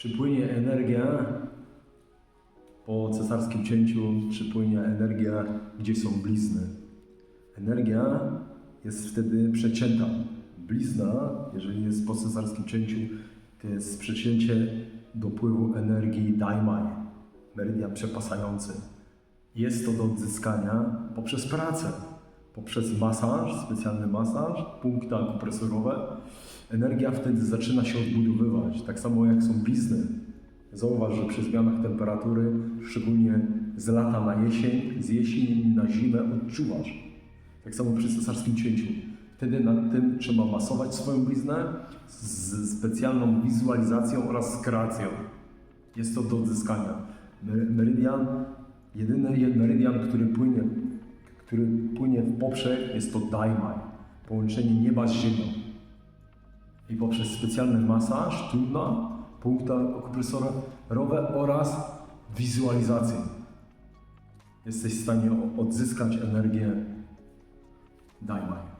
Czy płynie energia po cesarskim cięciu, czy płynie energia, gdzie są blizny? Energia jest wtedy przecięta. Blizna, jeżeli jest po cesarskim cięciu, to jest przecięcie dopływu energii Daimai, meridian przepasający. Jest to do odzyskania poprzez pracę, poprzez masaż, specjalny masaż, punkty akupresorowe. Energia wtedy zaczyna się odbudowywać, tak samo jak są blizny. Zauważ, że przy zmianach temperatury, szczególnie z lata na jesień, z jesieni na zimę odczuwasz. Tak samo przy cesarskim cięciu. Wtedy nad tym trzeba masować swoją bliznę z specjalną wizualizacją oraz kreacją. Jest to do odzyskania. Mer- Meridian, jedyny jed- meridian, który płynie, który płynie w poprzek, jest to Daimai. Połączenie nieba z ziemią. I poprzez specjalny masaż, trudna, punkty akupresorowe oraz wizualizację jesteś w stanie odzyskać energię Daimai.